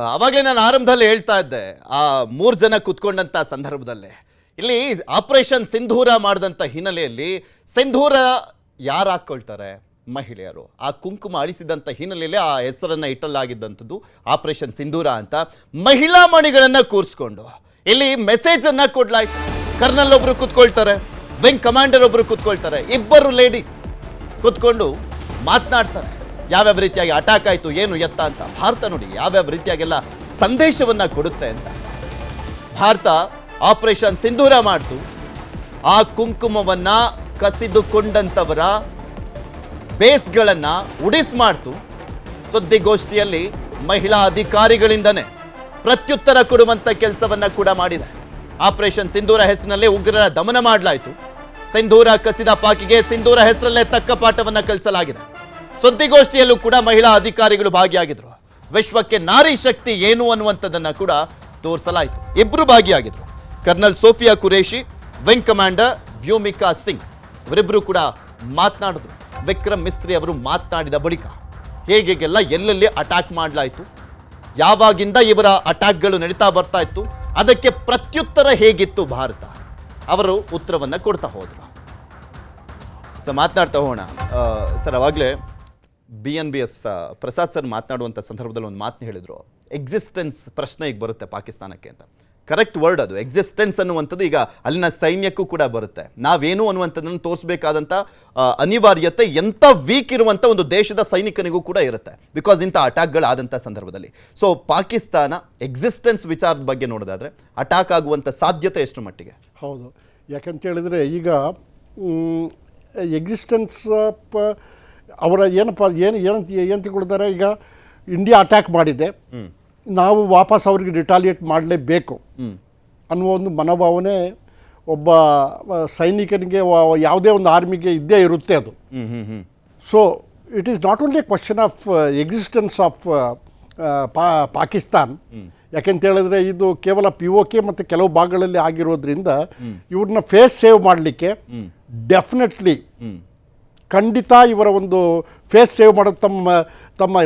ಅವಾಗಲೇ ನಾನು ಆರಂಭದಲ್ಲಿ ಹೇಳ್ತಾ ಇದ್ದೆ, ಆ ಮೂರು ಜನ ಕುತ್ಕೊಂಡಂಥ ಸಂದರ್ಭದಲ್ಲೇ. ಇಲ್ಲಿ ಆಪರೇಷನ್ ಸಿಂಧೂರ ಮಾಡಿದಂಥ ಹಿನ್ನೆಲೆಯಲ್ಲಿ ಸಿಂಧೂರ ಯಾರು ಹಾಕ್ಕೊಳ್ತಾರೆ? ಮಹಿಳೆಯರು. ಆ ಕುಂಕುಮ ಅಳಿಸಿದಂಥ ಹಿನ್ನೆಲೆಯಲ್ಲಿ ಆ ಹೆಸರನ್ನು ಇಟ್ಟಲಾಗಿದ್ದಂಥದ್ದು ಆಪರೇಷನ್ ಸಿಂಧೂರ ಅಂತ ಮಹಿಳಾ ಮಣಿಗಳನ್ನು ಕೂರಿಸ್ಕೊಂಡು. ಇಲ್ಲಿ ಮೆಸೇಜನ್ನು ಕೊಡ್ಲಾಯ್ತು. ಕರ್ನಲ್ ಒಬ್ಬರು ಕುತ್ಕೊಳ್ತಾರೆ ವಿಂಗ್ ಕಮಾಂಡರ್ ಒಬ್ಬರು ಕೂತ್ಕೊಳ್ತಾರೆ, ಇಬ್ಬರು ಲೇಡೀಸ್ ಕೂತ್ಕೊಂಡು ಮಾತನಾಡ್ತಾರೆ. ಯಾವ್ಯಾವ ರೀತಿಯಾಗಿ ಅಟ್ಯಾಕ್ ಆಯಿತು, ಏನು ಎತ್ತ ಅಂತ ಭಾರತ ನೋಡಿ ಯಾವ್ಯಾವ ರೀತಿಯಾಗೆಲ್ಲ ಸಂದೇಶವನ್ನು ಕೊಡುತ್ತೆ ಅಂತ. ಭಾರತ ಆಪರೇಷನ್ ಸಿಂಧೂರ ಮಾಡ್ತು. ಆ ಕುಂಕುಮವನ್ನು ಕಸಿದುಕೊಂಡಂಥವರ ಬೇಸ್ಗಳನ್ನು ಉಡಿಸ್ ಮಾಡ್ತು. ಸುದ್ದಿಗೋಷ್ಠಿಯಲ್ಲಿ ಮಹಿಳಾ ಅಧಿಕಾರಿಗಳಿಂದನೇ ಪ್ರತ್ಯುತ್ತರ ಕೊಡುವಂಥ ಕೆಲಸವನ್ನು ಕೂಡ ಮಾಡಿದೆ. ಆಪರೇಷನ್ ಸಿಂಧೂರ ಹೆಸರಿನಲ್ಲಿ ಉಗ್ರರ ದಮನ ಮಾಡಲಾಯಿತು. ಸಿಂಧೂರ ಕಸಿದ ಪಾಕಿಗೆ ಸಿಂಧೂರ ಹೆಸರಲ್ಲೇ ತಕ್ಕ ಪಾಠವನ್ನು ಕಲಿಸಲಾಗಿದೆ. ಸುದ್ದಿಗೋಷ್ಠಿಯಲ್ಲೂ ಕೂಡ ಮಹಿಳಾ ಅಧಿಕಾರಿಗಳು ಭಾಗಿಯಾಗಿದ್ರು. ವಿಶ್ವಕ್ಕೆ ನಾರಿ ಶಕ್ತಿ ಏನು ಅನ್ನುವಂಥದ್ದನ್ನ ಕೂಡ ತೋರಿಸಲಾಯಿತು. ಇಬ್ರು ಭಾಗಿಯಾಗಿದ್ರು. Colonel Sofia Qureshi wing commander Vyomika Singh ಇವರಿಬ್ರು ಕೂಡ ಮಾತನಾಡಿದ್ರು. ವಿಕ್ರಮ್ ಮಿಸ್ತ್ರಿ ಅವರು ಮಾತನಾಡಿದ ಬಳಿಕ ಹೇಗೆಲ್ಲ ಎಲ್ಲೆಲ್ಲಿ ಅಟ್ಯಾಕ್ ಮಾಡಲಾಯಿತು, ಯಾವಾಗಿಂದ ಇವರ ಅಟ್ಯಾಕ್ಗಳು ನಡೀತಾ ಬರ್ತಾ ಇತ್ತು, ಅದಕ್ಕೆ ಪ್ರತ್ಯುತ್ತರ ಹೇಗಿತ್ತು ಭಾರತ? ಅವರು ಉತ್ತರವನ್ನು ಕೊಡ್ತಾ ಹೋದರು. ಸರ್, ಮಾತನಾಡ್ತಾ ಹೋಗೋಣ. ಸರ್, ಅವಾಗಲೇ B N B S Prasad sir ಮಾತನಾಡುವಂಥ ಸಂದರ್ಭದಲ್ಲಿ ಒಂದು ಮಾತನ್ನ ಹೇಳಿದರು. ಎಕ್ಸಿಸ್ಟೆನ್ಸ್ ಪ್ರಶ್ನೆ ಈಗ ಬರುತ್ತೆ ಪಾಕಿಸ್ತಾನಕ್ಕೆ ಅಂತ. ಕರೆಕ್ಟ್ ವರ್ಡ್ ಅದು. ಎಕ್ಸಿಸ್ಟೆನ್ಸ್ ಅನ್ನುವಂಥದ್ದು ಈಗ ಅಲ್ಲಿನ ಸೈನ್ಯಕ್ಕೂ ಕೂಡ ಬರುತ್ತೆ. ನಾವೇನು ಅನ್ನುವಂಥದ್ದನ್ನು ತೋರಿಸಬೇಕಾದಂಥ ಅನಿವಾರ್ಯತೆ, ಎಂಥ ವೀಕ್ ಇರುವಂಥ ಒಂದು ದೇಶದ ಸೈನಿಕನಿಗೂ ಕೂಡ ಇರುತ್ತೆ. ಬಿಕಾಸ್ ಇಂಥ ಅಟ್ಯಾಕ್ಗಳಾದಂಥ ಸಂದರ್ಭದಲ್ಲಿ. ಸೊ ಪಾಕಿಸ್ತಾನ ಎಕ್ಸಿಸ್ಟೆನ್ಸ್ ವಿಚಾರದ ಬಗ್ಗೆ ನೋಡೋದಾದ್ರೆ ಅಟ್ಯಾಕ್ ಆಗುವಂಥ ಸಾಧ್ಯತೆ ಎಷ್ಟು ಮಟ್ಟಿಗೆ? ಹೌದು. ಯಾಕಂತ ಹೇಳಿದರೆ ಈಗ ಎಕ್ಸಿಸ್ಟೆನ್ಸ್ ಆಫ್ ಅವರ ಏನಪ್ಪ ಏನು ಏನಂತ ಏನು ತಿಳ್ಕೊಳ್ತಾರೆ ಈಗ ಇಂಡಿಯಾ ಅಟ್ಯಾಕ್ ಮಾಡಿದೆ. ನಾವು ವಾಪಸ್ ಅವ್ರಿಗೆ ರಿಟಾಲಿಯೇಟ್ ಮಾಡಲೇಬೇಕು ಅನ್ನುವ ಒಂದು ಮನೋಭಾವನೆ ಒಬ್ಬ ಸೈನಿಕನಿಗೆ ಯಾವುದೇ ಒಂದು ಆರ್ಮಿಗೆ ಇದ್ದೇ ಇರುತ್ತೆ ಅದು. So it is not only question of existence of Pakistan. ಯಾಕೆಂತ ಹೇಳಿದ್ರೆ ಇದು ಕೇವಲ ಪಿ ಓ ಕೆ ಮತ್ತು ಕೆಲವು ಭಾಗಗಳಲ್ಲಿ ಆಗಿರೋದ್ರಿಂದ ಇವ್ರನ್ನ ಫೇಸ್ ಸೇವ್ ಮಾಡಲಿಕ್ಕೆ ಡೆಫಿನೆಟ್ಲಿ ಖಂಡಿತ ಇವರ ಒಂದು ಫೇಸ್ ಸೇವ್ ಮಾಡೋದು ತಮ್ಮ ತಮ್ಮ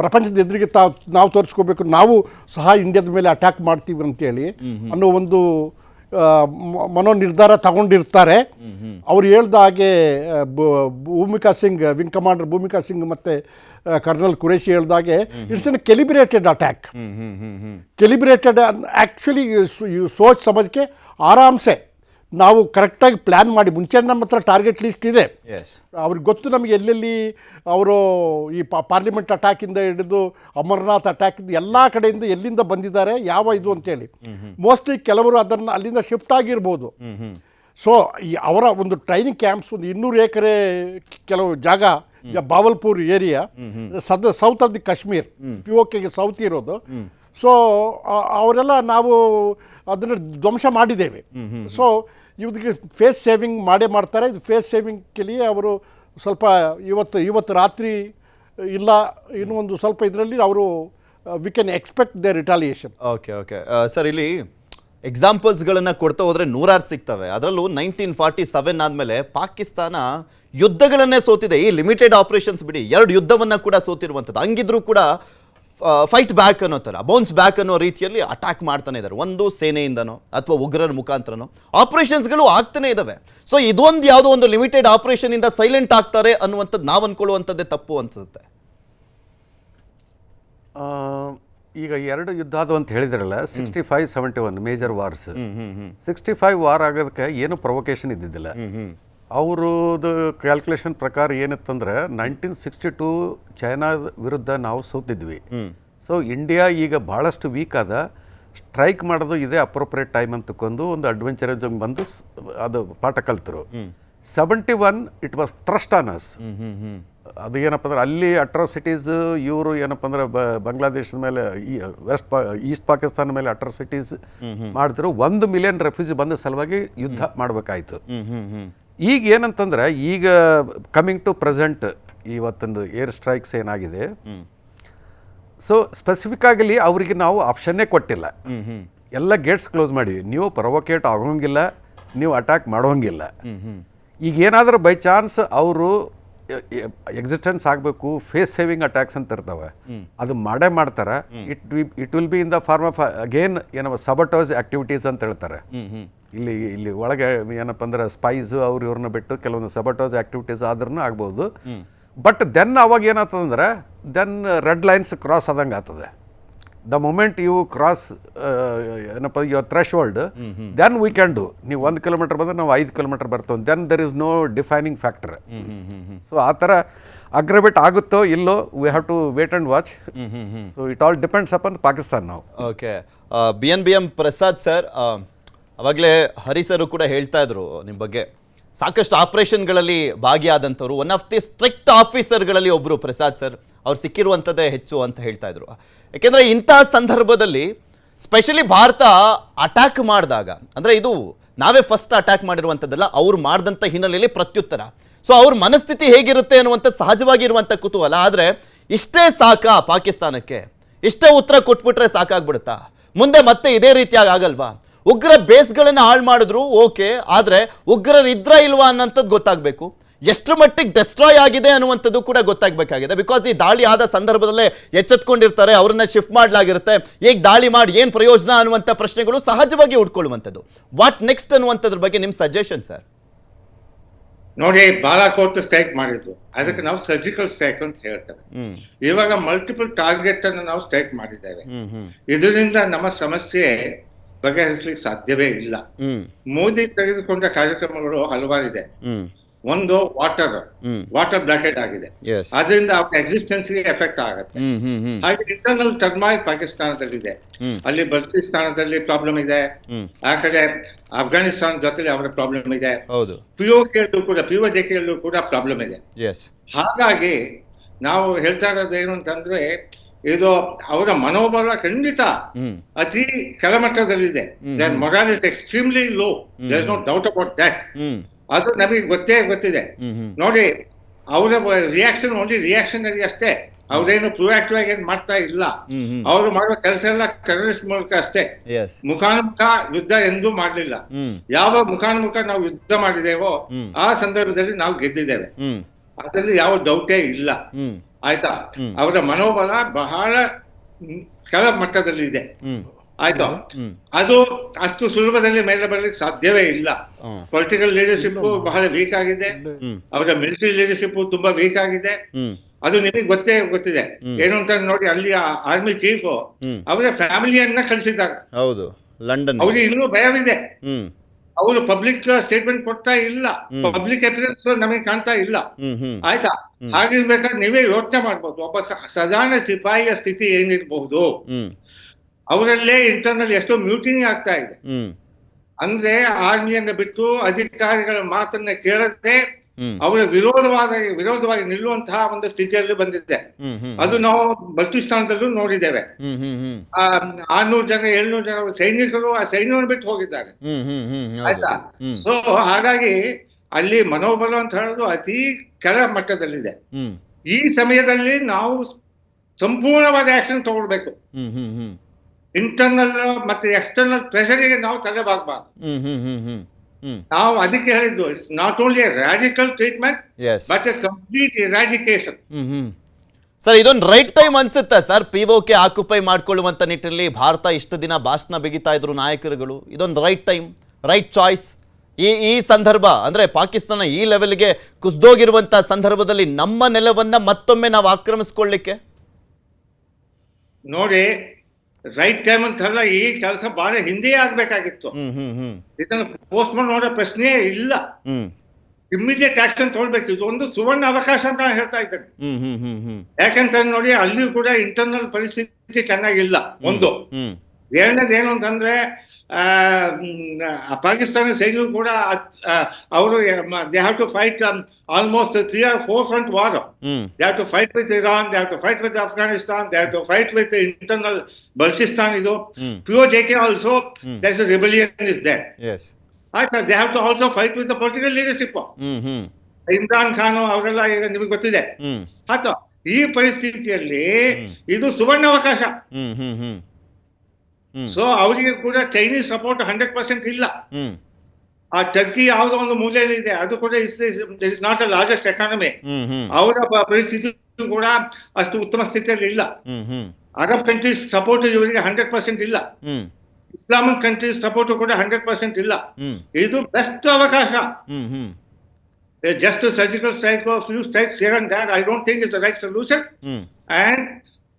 ಪ್ರಪಂಚದ ಎದುರಿಗೆ ತಾವು ನಾವು ತೋರಿಸ್ಕೋಬೇಕು ನಾವು ಸಹ ಇಂಡಿಯಾದ ಮೇಲೆ ಅಟ್ಯಾಕ್ ಮಾಡ್ತೀವಿ ಅಂತೇಳಿ ಅನ್ನೋ ಒಂದು ಮನೋ ನಿರ್ಧಾರ ತಗೊಂಡಿರ್ತಾರೆ. ಅವ್ರು ಹೇಳ್ದ ಹಾಗೆ ಭೂಮಿಕಾ ಸಿಂಗ್ ವಿಂಗ್ ಕಮಾಂಡರ್ ಭೂಮಿಕಾ ಸಿಂಗ್ ಮತ್ತು ಕರ್ನಲ್ ಕುರೇಶಿ ಹೇಳ್ದಾಗೆ it's an calibrated attack calibrated actually Soch ಸಮಾಜಕ್ಕೆ ಆರಾಮ್ಸೆ. ನಾವು ಕರೆಕ್ಟಾಗಿ ಪ್ಲ್ಯಾನ್ ಮಾಡಿ. ಮುಂಚೆ ನಮ್ಮ ಹತ್ರ ಟಾರ್ಗೆಟ್ ಲಿಸ್ಟ್ ಇದೆ ಅವ್ರಿಗೆ ಗೊತ್ತು ನಮಗೆ ಎಲ್ಲೆಲ್ಲಿ ಅವರು ಈ ಪಾ ಪಾರ್ಲಿಮೆಂಟ್ ಅಟ್ಯಾಕಿಂದ ಹಿಡಿದು ಅಮರ್ನಾಥ್ ಅಟ್ಯಾಕಿಂದ ಎಲ್ಲ ಕಡೆಯಿಂದ ಎಲ್ಲಿಂದ ಬಂದಿದ್ದಾರೆ ಯಾವ ಇದು ಅಂತೇಳಿ ಮೋಸ್ಟ್ಲಿ ಕೆಲವರು ಅದನ್ನು ಅಲ್ಲಿಂದ ಶಿಫ್ಟ್ ಆಗಿರ್ಬೋದು. ಸೊ ಈ ಅವರ ಒಂದು ಟ್ರೈನಿಂಗ್ ಕ್ಯಾಂಪ್ಸ್ ಒಂದು ಇನ್ನೂರು ಎಕರೆ ಕೆಲವು ಜಾಗ ಬಾವಲ್ಪುರ್ ಏರಿಯಾ ಸದ south of the Kashmir P O ಕೆಗೆ south ಇರೋದು. ಸೊ ಅವರೆಲ್ಲ ನಾವು ಅದನ್ನು ಧ್ವಂಸ ಮಾಡಿದ್ದೇವೆ. ಸೊ ಇವ್ರಿಗೆ ಫೇಸ್ ಸೇವಿಂಗ್ ಮಾಡೇ ಮಾಡ್ತಾರೆ. ಇದು ಫೇಸ್ ಸೇವಿಂಗ್ ಕೆಲಿಯೇ ಅವರು ಸ್ವಲ್ಪ ಇವತ್ತು ಇವತ್ತು ರಾತ್ರಿ ಇಲ್ಲ, ಇನ್ನೂ ಒಂದು ಸ್ವಲ್ಪ ಇದರಲ್ಲಿ ಅವರು we can expect the retaliation okay okay sir ಇಲ್ಲಿ ಎಕ್ಸಾಂಪಲ್ಸ್ಗಳನ್ನು ಕೊಡ್ತಾ ಹೋದರೆ ನೂರಾರು ಸಿಗ್ತವೆ. ಅದರಲ್ಲೂ ನೈನ್ಟೀನ್ ಫಾರ್ಟಿ ಸೆವೆನ್ ಆದಮೇಲೆ ಪಾಕಿಸ್ತಾನ ಯುದ್ಧಗಳನ್ನೇ ಸೋತಿದೆ. ಈ ಲಿಮಿಟೆಡ್ ಆಪರೇಷನ್ಸ್ ಬಿಡಿ, ಎರಡು ಯುದ್ಧವನ್ನು ಕೂಡ ಸೋತಿರುವಂಥದ್ದು. ಹಂಗಿದ್ರೂ ಕೂಡ ಫೈಟ್ ಬ್ಯಾಕ್ ಅನ್ನೋ ಥರ ಬೌನ್ಸ್ ಬ್ಯಾಕ್ ಅನ್ನೋ ರೀತಿಯಲ್ಲಿ ಅಟ್ಯಾಕ್ ಮಾಡ್ತಾನೆ ಇದ್ದಾರೆ. ಒಂದು ಸೇನೆಯಿಂದನೋ ಅಥವಾ ಉಗ್ರರ ಮುಖಾಂತರನೋ. ಆಪರೇಷನ್ಸ್ಗಳು ಆಗ್ತಾನೆ ಇದ್ದಾವೆ ಸೊ ಇದೊಂದು ಯಾವುದೋ ಒಂದು ಲಿಮಿಟೆಡ್ ಆಪರೇಷನ್ ಇಂದ ಸೈಲೆಂಟ್ ಆಗ್ತಾರೆ ಅನ್ನುವಂಥದ್ದು ನಾವು ಅನ್ಕೊಳ್ಳುವಂಥದ್ದೇ ತಪ್ಪು ಅನ್ಸುತ್ತೆ. ಈಗ ಎರಡು ಯುದ್ಧ ಅದು ಅಂತ ಹೇಳಿದ್ರಲ್ಲ sixty five seventy one major wars sixty five war ಆಗೋದಕ್ಕೆ ಏನು ಪ್ರೊವೊಕೇಶನ್ ಇದ್ದಿದ್ದಿಲ್ಲ. ಅವ್ರದ್ದು ಕ್ಯಾಲ್ಕುಲೇಷನ್ ಪ್ರಕಾರ ಏನಿತ್ತಂದ್ರೆ ನೈನ್ಟೀನ್ ಸಿಕ್ಸ್ಟಿ ಟೂ ಚೈನಾದ ವಿರುದ್ಧ ನಾವು ಸೋತಿದ್ವಿ. ಸೊ ಇಂಡಿಯಾ ಈಗ ಭಾಳಷ್ಟು ವೀಕ್ ಆದ ಸ್ಟ್ರೈಕ್ ಮಾಡೋದು ಇದೇ ಅಪ್ರೋಪ್ರಿಯೇಟ್ ಟೈಮ್ ಅಂತ ತಕೊಂಡು ಒಂದು ಅಡ್ವೆಂಚರಿಸಮ್ ಬಂದು ಅದು ಪಾಠ ಕಲ್ತರು. Seventy one it was thrust on us ಅದು ಏನಪ್ಪ ಅಂದ್ರೆ ಅಲ್ಲಿ ಅಟ್ರಾಸಿಟೀಸ್ ಇವರು ಏನಪ್ಪ ಅಂದ್ರೆ ಬಾಂಗ್ಲಾದೇಶದ ಮೇಲೆ ವೆಸ್ಟ್ ಪಾ ಈಸ್ಟ್ ಪಾಕಿಸ್ತಾನ ಮೇಲೆ ಅಟ್ರಾಸಿಟೀಸ್ ಮಾಡಿದ್ರು. ಒಂದು ಮಿಲಿಯನ್ ರೆಫ್ಯೂಜಿ ಬಂದ ಸಲುವಾಗಿ ಯುದ್ಧ ಮಾಡಬೇಕಾಯ್ತು. ಈಗ ಏನಂತಂದ್ರೆ ಈಗ ಕಮಿಂಗ್ ಟು ಪ್ರೆಸೆಂಟ್ ಇವತ್ತೊಂದು ಏರ್ ಸ್ಟ್ರೈಕ್ಸ್ ಏನಾಗಿದೆ? ಸೊ ಸ್ಪೆಸಿಫಿಕ್ ಆಗಲಿ ಅವರಿಗೆ ನಾವು ಆಪ್ಷನ್ನೇ ಕೊಟ್ಟಿಲ್ಲ. ಎಲ್ಲ ಗೇಟ್ಸ್ ಕ್ಲೋಸ್ ಮಾಡಿವಿ ನೀವು ಪ್ರೊವೊಕೇಟ್ ಆಗೋಂಗಿಲ್ಲ ನೀವು ಅಟ್ಯಾಕ್ ಮಾಡೋಂಗಿಲ್ಲ. ಈಗ ಏನಾದರೂ ಬೈ ಚಾನ್ಸ್ ಅವರು ಎಕ್ಸಿಸ್ಟೆನ್ಸ್ ಆಗಬೇಕು ಫೇಸ್ ಸೇವಿಂಗ್ ಅಟ್ಯಾಕ್ಸ್ ಅಂತ ಇರ್ತವೆ. ಅದು ಮಾಡೇ ಮಾಡ್ತಾರೆ. It it will be in the form of again ಏನೋ ಸಬಟೋಸ್ ಆಕ್ಟಿವಿಟೀಸ್ ಅಂತ ಹೇಳ್ತಾರೆ. ಇಲ್ಲಿ ಇಲ್ಲಿ ಒಳಗೆ ಏನಪ್ಪ ಅಂದ್ರೆ ಸ್ಪೈಸ್ ಅವ್ರು ಇವ್ರನ್ನ ಬಿಟ್ಟು ಕೆಲವೊಂದು ಸಬಟೋಸ್ ಆಕ್ಟಿವಿಟೀಸ್ ಆದ್ರೂ ಆಗ್ಬೋದು. ಬಟ್ ದೆನ್ ಅವಾಗ ಏನಾಗ್ತದಂದ್ರೆ ದೆನ್ ರೆಡ್ ಲೈನ್ಸ್ ಕ್ರಾಸ್ ಆದಂಗೆ ಆಗ್ತದೆ. ದ ಮೂಮೆಂಟ್ ಯು ಕ್ರಾಸ್ ಏನಪ್ಪ your threshold then we can do ನೀವು ಒಂದು ಕಿಲೋಮೀಟರ್ ಬಂದ್ರೆ ನಾವು ಐದು ಕಿಲೋಮೀಟರ್ ಬರ್ತೇವೆ. Then there is no defining factor so ಆ ಥರ ಅಗ್ರಬೇಟ್ ಆಗುತ್ತೋ ಇಲ್ಲೋ we have to wait and watch so it all depends upon Pakistan ನಾವು. Okay B N B M Prasad sir ಅವಾಗಲೇ ಹರಿಸರು ಕೂಡ ಹೇಳ್ತಾ ಇದ್ರು ನಿಮ್ಮ ಬಗ್ಗೆ. ಸಾಕಷ್ಟು ಆಪರೇಷನ್ಗಳಲ್ಲಿ ಭಾಗಿಯಾದಂಥವ್ರು ಒನ್ ಆಫ್ ದಿ ಸ್ಟ್ರಿಕ್ಟ್ ಆಫೀಸರ್ಗಳಲ್ಲಿ ಒಬ್ಬರು ಪ್ರಸಾದ್ ಸರ್, ಅವ್ರು ಸಿಕ್ಕಿರುವಂಥದ್ದೇ ಹೆಚ್ಚು ಅಂತ ಹೇಳ್ತಾ ಇದ್ರು. ಯಾಕೆಂದರೆ ಇಂತಹ ಸಂದರ್ಭದಲ್ಲಿ ಸ್ಪೆಷಲಿ ಭಾರತ ಅಟ್ಯಾಕ್ ಮಾಡಿದಾಗ, ಅಂದರೆ ಇದು ನಾವೇ ಫಸ್ಟ್ ಅಟ್ಯಾಕ್ ಮಾಡಿರುವಂಥದ್ದಲ್ಲ, ಅವ್ರು ಮಾಡಿದಂಥ ಹಿನ್ನೆಲೆಯಲ್ಲಿ ಪ್ರತ್ಯುತ್ತರ. ಸೊ ಅವ್ರ ಮನಸ್ಥಿತಿ ಹೇಗಿರುತ್ತೆ ಅನ್ನುವಂಥದ್ದು ಸಹಜವಾಗಿರುವಂಥ ಕುತೂಹಲ. ಆದರೆ ಇಷ್ಟೇ ಸಾಕಾ ಪಾಕಿಸ್ತಾನಕ್ಕೆ? ಇಷ್ಟೇ ಉತ್ತರ ಕೊಟ್ಬಿಟ್ರೆ ಸಾಕಾಗ್ಬಿಡುತ್ತಾ? ಮುಂದೆ ಮತ್ತೆ ಇದೇ ರೀತಿಯಾಗಿ ಆಗಲ್ವಾ? ಉಗ್ರ ಬೇಸ್ಗಳನ್ನು ಹಾಳು ಮಾಡಿದ್ರು ಓಕೆ ಆದರೆ ಉಗ್ರರು ಇದ್ರ ಇಲ್ವಾ ಅನ್ನೋಂಥದ್ದು ಗೊತ್ತಾಗಬೇಕು. ಎಷ್ಟು ಮಟ್ಟಿಗೆ ಡೆಸ್ಟ್ರಾಯ್ ಆಗಿದೆ ಅನ್ನುವಂಥದ್ದು ಕೂಡ ಗೊತ್ತಾಗಬೇಕಾಗಿದೆ. ಬಿಕಾಸ್ ಈ ದಾಳಿ ಆದ ಸಂದರ್ಭದಲ್ಲೇ ಎಚ್ಚೆತ್ಕೊಂಡಿರ್ತಾರೆ ಅವ್ರನ್ನ ಶಿಫ್ಟ್ ಮಾಡಲಾಗಿರುತ್ತೆ. ಈಗ ದಾಳಿ ಮಾಡಿ ಏನು ಪ್ರಯೋಜನ ಅನ್ನುವಂಥ ಪ್ರಶ್ನೆಗಳು ಸಹಜವಾಗಿ ಉಟ್ಕೊಳ್ಳುವಂಥದ್ದು ವಾಟ್ ನೆಕ್ಸ್ಟ್ ಅನ್ನುವಂಥದ್ರ ಬಗ್ಗೆ ನಿಮ್ಮ ಸಜೆಷನ್ ಸರ್ ನೋಡಿ ಬಾಲಾಕೋಟ್ ಸ್ಟ್ರೈಕ್ ಮಾಡಿದ್ರು. ಅದಕ್ಕೆ ನಾವು ಸರ್ಜಿಕಲ್ ಸ್ಟ್ರೈಕ್ ಅಂತ ಹೇಳ್ತೇವೆ. ಇವಾಗ ಮಲ್ಟಿಪಲ್ ಟಾರ್ಗೆಟ್ ಅನ್ನು ನಾವು ಸ್ಟ್ರೈಕ್ ಮಾಡಿದ್ದೇವೆ. ಇದರಿಂದ ನಮ್ಮ ಸಮಸ್ಯೆ ಬಗೆಹರಿಸಲಿಕ್ಕೆ ಸಾಧ್ಯವೇ ಇಲ್ಲ. ಮೋದಿ ತೆಗೆದುಕೊಂಡ ಕಾರ್ಯಕ್ರಮಗಳು ಹಲವಾರಿದೆ ಒಂದು ವಾಟರ್ ವಾಟರ್ ಬ್ಲಾಕೆಟ್ ಆಗಿದೆ. ಅದರಿಂದ ಅವ್ರ ಎಕ್ಸಿಸ್ಟೆನ್ಸ್ ಎಫೆಕ್ಟ್ ಆಗುತ್ತೆ. ಹಾಗೆ ಇಂಟರ್ನಲ್ ಟರ್ಮಾಯ್ ಪಾಕಿಸ್ತಾನದಲ್ಲಿದೆ. ಇದೆ ಅಲ್ಲಿ ಬಲ್ಚಿಸ್ತಾನದಲ್ಲಿ ಪ್ರಾಬ್ಲಮ್ ಇದೆ. ಆ ಕಡೆ ಅಫ್ಘಾನಿಸ್ತಾನ ಜೊತೆಲಿ ಅವರ ಪ್ರಾಬ್ಲಮ್ ಇದೆ. ಒ ಕೂಡ ಪಿಒ ಒ ಜೆ ಕೆಯಲ್ಲೂ ಕೂಡ ಪ್ರಾಬ್ಲಮ್ ಇದೆ. ಹಾಗಾಗಿ ನಾವು ಹೇಳ್ತಾ ಇರೋದು ಏನು ಅಂತಂದ್ರೆ ಇದು ಅವರ ಮನೋಬಲ ಖಂಡಿತ ಅತಿ ಕೆಳಮಟ್ಟದಲ್ಲಿದೆ. Their morale is extremely low there no doubt about that ಅದು ನಮಗೆ ಗೊತ್ತೇ ಗೊತ್ತಿದೆ. ನೋಡಿ ಅವರ ರಿಯಾಕ್ಷನ್ ಓನ್ಲಿ ರಿಯಾಕ್ಷನರಿ ಅಷ್ಟೇ. ಅವ್ರೇನು ಪ್ರೊಆಕ್ಟಿವ್ ಆಗಿ ಏನ್ ಮಾಡ್ತಾ ಇಲ್ಲ. ಅವರು ಮಾಡುವ ಕೆಲಸ ಎಲ್ಲ ಟೆರರಿಸ್ಟ್ ಮೂಲಕ ಅಷ್ಟೇ. ಮುಖಾನುಮುಖ ಯುದ್ಧ ಎಂದೂ ಮಾಡಲಿಲ್ಲ. ಯಾವ ಮುಖಾನುಮುಖ ನಾವು ಯುದ್ಧ ಮಾಡಿದೇವೋ ಆ ಸಂದರ್ಭದಲ್ಲಿ ನಾವು ಗೆದ್ದಿದ್ದೇವೆ. ಅದರಲ್ಲಿ ಯಾವ ಡೌಟೇ ಇಲ್ಲ. ಆಯ್ತಾ? ಅವರ ಮನೋಬಲ ಬಹಳ ಕೆಳ ಮಟ್ಟದಲ್ಲಿ ಇದೆ. ಆಯ್ತಾ? ಅದು ಅಷ್ಟು ಸುಲಭದಲ್ಲಿ ಮೇಲೆ ಬರಲಿಕ್ಕೆ ಸಾಧ್ಯವೇ ಇಲ್ಲ. ಪೊಲಿಟಿಕಲ್ ಲೀಡರ್ಶಿಪ್ ಬಹಳ ವೀಕ್ ಆಗಿದೆ. ಅವರ ಮಿಲಿಟರಿ ಲೀಡರ್ಶಿಪ್ ತುಂಬಾ ವೀಕ್ ಆಗಿದೆ. ಅದು ನಿಮಗೆ ಗೊತ್ತೇ ಗೊತ್ತಿದೆ. ಏನು ಅಂತ ನೋಡಿ ಅಲ್ಲಿ ಆರ್ಮಿ ಚೀಫ್ ಅವರ ಫ್ಯಾಮಿಲಿಯನ್ನ ಕಳಿಸಿದ್ದಾರೆ. ಹೌದು. ಲಂಡನ್ ಅವ್ರಿಗೆ ಇನ್ನೂ ಭಯವಿದೆ. ಹ್ಮ್. ಅವರು ಪಬ್ಲಿಕ್ ಸ್ಟೇಟ್ಮೆಂಟ್ ಕೊಡ್ತಾ ಇಲ್ಲ. ಪಬ್ಲಿಕ್ ಅಪಿಯರೆನ್ಸ್ ನಮಗೆ ಕಾಣ್ತಾ ಇಲ್ಲ. ಆಯ್ತಾ? ಹಾಗಿರ್ಬೇಕಾದ್ರೆ ನೀವೇ ಯೋಚನೆ ಮಾಡ್ಬೋದು. ಒಬ್ಬ ಸಾಧಾರಣ ಸಿಪಾಯಿಯ ಸ್ಥಿತಿ ಏನಿರಬಹುದು ಅವರಲ್ಲೇ ಇಂಟರ್ನಲ್ ಎಷ್ಟೋ ಮ್ಯೂಟಿನಿ ಆಗ್ತಾ ಇದೆ. ಅಂದ್ರೆ ಆರ್ಮಿಯನ್ನ ಬಿಟ್ಟು ಅಧಿಕಾರಿಗಳ ಮಾತನ್ನ ಕೇಳದೆ ಅವರ ವಿರೋಧವಾದ ವಿರೋಧವಾಗಿ ನಿಲ್ಲುವಂತಹ ಒಂದು ಸ್ಥಿತಿಯಲ್ಲಿ ಬಂದಿದೆ. ಅದು ನಾವು ಬಲ್ತಿಸ್ತಾನದಲ್ಲೂ ನೋಡಿದ್ದೇವೆ. ಆರ್ನೂರು ಜನ ಏಳ್ನೂರು ಜನ ಸೈನಿಕರು ಆ ಸೈನ್ಯವನ್ನು ಬಿಟ್ಟು ಹೋಗಿದ್ದಾರೆ. ಆಯ್ತಾ? ಸೊ ಹಾಗಾಗಿ ಅಲ್ಲಿ ಮನೋಬಲ ಅಂತ ಹೇಳೋದು ಅತಿ ಕೆಳ ಮಟ್ಟದಲ್ಲಿದೆ. ಈ ಸಮಯದಲ್ಲಿ ನಾವು ಸಂಪೂರ್ಣವಾದ ಆಕ್ಷನ್ ತಗೊಳ್ಬೇಕು. ಇಂಟರ್ನಲ್ ಮತ್ತೆ ಎಕ್ಸ್ಟರ್ನಲ್ ಪ್ರೆಷರಿಗೆ ನಾವು ತಲೆಬಾಗಬಾರ್ದು ನಾವು ಅದಕ್ಕೆ ಹೇಳಿದ್ದು it's not only radical treatment but a complete eradication sir ಇದೊಂದು ರೈಟ್ ಟೈಮ್ ಅನ್ಸುತ್ತೆ ಸರ್. ಪಿ ಕೆ ಆಕ್ಯುಪೈ ಮಾಡ್ಕೊಳ್ಳುವಂಥ ನಿಟ್ಟಿನಲ್ಲಿ ಭಾರತ ಇಷ್ಟು ದಿನ ಭಾಷಣ ಬಿಗಿತಾ ಇದ್ರು ನಾಯಕರುಗಳು. ಇದೊಂದು ರೈಟ್ ಟೈಮ್ ರೈಟ್ ಚಾಯ್ಸ್ ಈ ಈ ಸಂದರ್ಭ ಅಂದರೆ ಪಾಕಿಸ್ತಾನ ಈ ಲೆವೆಲ್ಗೆ ಕುಸ್ದೋಗಿರುವಂಥ ಸಂದರ್ಭದಲ್ಲಿ ನಮ್ಮ ನೆಲವನ್ನ ಮತ್ತೊಮ್ಮೆ ನಾವು ಆಕ್ರಮಿಸ್ಕೊಳ್ಳಿಕ್ಕೆ? ನೋಡಿ ರೈಟ್ ಟೈಮ್ ಅಂತ ಅಲ್ಲ ಈ ಕೆಲಸ ಬಹಳ ಹಿಂದೆ ಆಗ್ಬೇಕಾಗಿತ್ತು. ಇದನ್ನ ಪೋಸ್ಟ್ ಮಾಡಿ ನೋಡೋ ಪ್ರಶ್ನೆಯೇ ಇಲ್ಲ. ಇಮಿಡಿಯೇಟ್ ಇಮ್ಮಿಡಿಯೇಟ್ ಆಕ್ಷನ್ ತಗೊಳ್ಬೇಕು. ಇದು ಒಂದು ಸುವರ್ಣ ಅವಕಾಶ ಅಂತ ನಾನು ಹೇಳ್ತಾ ಇದ್ದೇನೆ. ಯಾಕಂತಂದ್ರೆ ಯಾಕಂತ ನೋಡಿ ಅಲ್ಲಿ ಕೂಡ ಇಂಟರ್ನಲ್ ಪರಿಸ್ಥಿತಿ ಚೆನ್ನಾಗಿಲ್ಲ. ಒಂದು. ಎರಡನೇದೇನು ಎರಡನೇದು ಏನು ಅಂತಂದ್ರೆ ಆ ಪಾಕಿಸ್ತಾನ ಸೈನ್ಯ ಕೂಡ ಅವರು they have to fight almost three or four front war they have to fight with Iran they have to fight with Afghanistan they have to fight with internal Baltistan ಇದು pure J K also there's rebellion is that ಆಯ್ತಾ they have to also fight with political leadership Imran Khan ಅವರೆಲ್ಲ ಈಗ ನಿಮಗೆ ಗೊತ್ತಿದೆ. ಆಯ್ತಾ ಈ ಪರಿಸ್ಥಿತಿಯಲ್ಲಿ ಇದು ಸುವರ್ಣ ಅವಕಾಶ ಹ್ಮ್ ಹ್ಮ್. ಸೊ ಅವರಿಗೆ ಕೂಡ ಚೈನೀಸ್ ಸಪೋರ್ಟ್ ಹಂಡ್ರೆಡ್ ಪರ್ಸೆಂಟ್ ಇಲ್ಲ. ಆ ಟರ್ಕಿ ಯಾವುದೋ ಒಂದು ಮೂಲೆಯಲ್ಲಿ ಇದೆ ಅದು ಕೂಡ is not a largest economy ಅವರ ಪರಿಸ್ಥಿತಿ ಕೂಡ ಅಷ್ಟು ಉತ್ತಮ ಸ್ಥಿತಿಯಲ್ಲಿ ಇಲ್ಲ. ಅರಬ್ ಕಂಟ್ರೀಸ್ ಸಪೋರ್ಟ್ ಇವರಿಗೆ ಹಂಡ್ರೆಡ್ ಪರ್ಸೆಂಟ್ ಇಲ್ಲ. ಇಸ್ಲಾಮಿಕ್ ಕಂಟ್ರೀಸ್ ಸಪೋರ್ಟ್ ಕೂಡ ಹಂಡ್ರೆಡ್ ಪರ್ಸೆಂಟ್ ಇಲ್ಲ. ಇದು ಬೆಸ್ಟ್ ಅವಕಾಶ. Just surgical strike few strikes here and that I don't think is the right solution and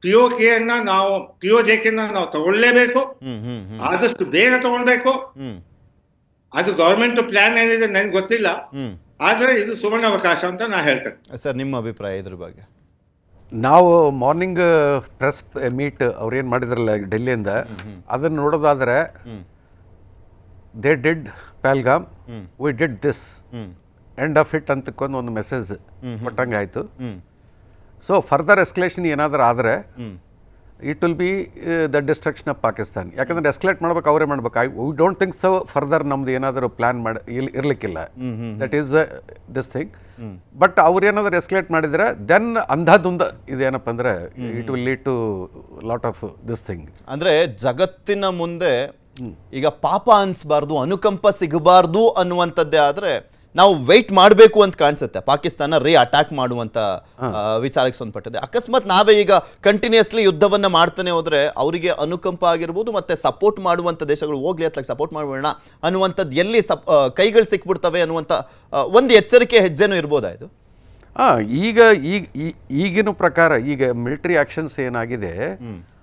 P O K ಅನ್ನ ನಾವು ಪಿ ಒ ಜೆ ಕೆ ನಾವು ತಗೊಳ್ಳೇಬೇಕು. ಹ್ಮ್ ಹ್ಮ್ ಹ್ಮ್. ಆದಷ್ಟು ಬೇಗ ತಗೊಳ್ಬೇಕು. ಹ್ಮ್. ಅದು ಗವರ್ಮೆಂಟ್ ಪ್ಲಾನ್ ಏನಿದೆ ನನಗೆ ಗೊತ್ತಿಲ್ಲ. ಹ್ಮ್. ಆದ್ರೆ ಇದು ಸುವರ್ಣ ಅವಕಾಶ ಅಂತ ನಾ ಹೇಳ್ತೇನೆ. ಸರ್ ನಿಮ್ಮ ಅಭಿಪ್ರಾಯ ಇದ್ರ ಬಗ್ಗೆ? ನಾವು ಮಾರ್ನಿಂಗ್ ಪ್ರೆಸ್ ಮೀಟ್ ಅವ್ರು ಏನು ಮಾಡಿದ್ರಲ್ಲ ಡೆಲ್ಲಿಯಿಂದ ಅದನ್ನು ನೋಡೋದಾದ್ರೆ ಹ್ಮ್. They did Pahalgam. We did this hmm. End of it ಅಂತಕ್ಕೊಂದು ಒಂದು ಮೆಸೇಜ್ ಕೊಟ್ಟಂಗೆ ಆಯಿತು. ಹ್ಮ್. ಸೊ ಫರ್ದರ್ ಎಸ್ಕಲೇಷನ್ ಏನಾದರೂ ಆದರೆ it will be the destruction of Pakistan ಯಾಕಂದ್ರೆ ಎಸ್ಕಲೇಟ್ ಮಾಡ್ಬೇಕು ಅವರೇ ಮಾಡ್ಬೇಕು. I we don't think so further ನಮ್ದು ಏನಾದರೂ ಪ್ಲಾನ್ ಮಾಡಿ ಇಲ್ಲಿ ಇರಲಿಕ್ಕಿಲ್ಲ. That is this thing but ಅವ್ರು ಏನಾದರೂ ಎಸ್ಕಲೇಟ್ ಮಾಡಿದರೆ ದೆನ್ ಅಂಧಾದುಂದ ಇದೇನಪ್ಪ ಅಂದರೆ it will lead to lot of this thing ಅಂದ್ರೆ ಜಗತ್ತಿನ ಮುಂದೆ ಈಗ ಪಾಪ ಅನಿಸ್ಬಾರ್ದು ಅನುಕಂಪ ಸಿಗಬಾರ್ದು ಅನ್ನುವಂಥದ್ದೇ ಆದ್ರೆ ನಾವು ವೆಯ್ಟ್ ಮಾಡಬೇಕು ಅಂತ ಕಾಣಿಸುತ್ತೆ. ಪಾಕಿಸ್ತಾನ ರೀ ಅಟ್ಯಾಕ್ ಮಾಡುವಂತ ವಿಚಾರಕ್ಕೆ ಸಂಬಂಧಪಟ್ಟಿದೆ ಅಕಸ್ಮಾತ್ ನಾವೇ ಈಗ ಕಂಟಿನ್ಯೂಸ್ಲಿ ಯುದ್ಧವನ್ನ ಮಾಡ್ತಾನೆ ಹೋದ್ರೆ ಅವರಿಗೆ ಅನುಕಂಪ ಆಗಿರ್ಬೋದು ಮತ್ತೆ ಸಪೋರ್ಟ್ ಮಾಡುವಂತ ದೇಶಗಳು ಹೋಗ್ಲಿ ಅತ್ಲಾಗ ಸಪೋರ್ಟ್ ಮಾಡಬೇಡ ಅನ್ನುವಂಥದ್ದು ಎಲ್ಲಿ ಸಪ್ ಕೈಗಳು ಸಿಕ್ಬಿಡ್ತವೆ ಅನ್ನುವಂಥ ಒಂದು ಎಚ್ಚರಿಕೆ ಹೆಜ್ಜೆನೂ ಇರ್ಬೋದಾ ಇದು? ಹಾಂ ಈಗ ಈಗ ಈ- ಈಗಿನ ಪ್ರಕಾರ ಈಗ ಮಿಲಿಟರಿ ಆಕ್ಷನ್ಸ್ ಏನಾಗಿದೆ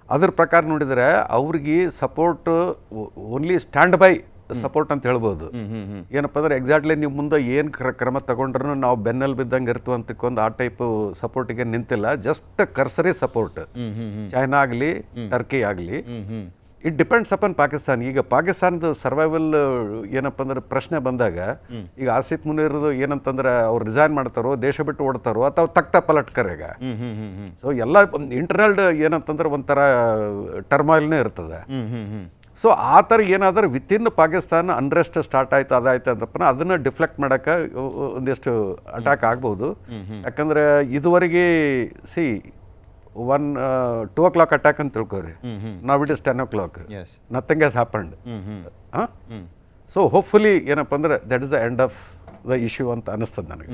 ಅದ್ರ ಪ್ರಕಾರ ನೋಡಿದರೆ ಅವ್ರಿಗೆ support only stand by support ಅಂತ ಹೇಳ್ಬೋದು. ಏನಪ್ಪ ಅಂದ್ರೆ ಎಕ್ಸಾಕ್ಟ್ಲಿ ನೀವು ಮುಂದೆ ಏನು ಕ್ರಮ ತಗೊಂಡ್ರು ನಾವು ಬೆನ್ನಲ್ಲಿ ಬಿದ್ದಂಗೆ ಇರ್ತು ಅಂತಕ್ಕೊಂದು ಆ ಟೈಪ್ ಸಪೋರ್ಟಿಗೆ ನಿಂತಿಲ್ಲ. ಜಸ್ಟ್ ಕರ್ಸರಿ ಸಪೋರ್ಟ್ ಚೈನಾ ಆಗಲಿ ಟರ್ಕಿ ಆಗಲಿ. ಇಟ್ ಡಿಪೆಂಡ್ಸ್ ಅಪನ್ ಪಾಕಿಸ್ತಾನ್ ಈಗ ಪಾಕಿಸ್ತಾನದ ಸರ್ವೈವಲ್ ಏನಪ್ಪ ಅಂದ್ರೆ ಪ್ರಶ್ನೆ ಬಂದಾಗ ಈಗ ಆಸಿಫ್ ಮುನೀರ್ದು ಏನಂತಂದ್ರೆ ಅವ್ರು ರಿಸೈನ್ ಮಾಡ್ತಾರೋ ದೇಶ ಬಿಟ್ಟು ಓಡ್ತಾರೋ ಅಥವಾ ತಕ್ತ ಪಲಟ್ಕರ್ ಈಗ. ಹ್ಮ್ ಹ್ಮ್ ಹ್ಮ್ ಹ್ಮ್. ಸೊ ಎಲ್ಲ ಇಂಟರ್ನಲ್ ಏನಂತಂದ್ರೆ ಒಂಥರ ಟರ್ಮಾಯಿಲ್ನೇ ಇರ್ತದೆ. ಸೊ ಆ ಥರ ಏನಾದರೂ ವಿತಿನ್ ಪಾಕಿಸ್ತಾನ ಅನ್ರೆಸ್ಟ್ ಸ್ಟಾರ್ಟ್ ಆಯ್ತು ಅದಾಯ್ತು ಅಂತಪ್ಪ ಅದನ್ನು ಡಿಫ್ಲೆಕ್ಟ್ ಮಾಡೋಕ್ಕೆ ಒಂದಿಷ್ಟು ಅಟ್ಯಾಕ್ ಆಗ್ಬೋದು. ಯಾಕಂದ್ರೆ ಇದುವರೆಗೆ C one two o'clock attack ಅಂತ ತಿಳ್ಕೊರಿ ನಾವು it is ten o'clock as nothing has happened ಹಾಂ? ಸೊ ಹೋಪ್ಫುಲಿ ಏನಪ್ಪ ಅಂದ್ರೆ that is the end of the issue ಅಂತ ಅನಿಸ್ತದೆ ನನಗೆ.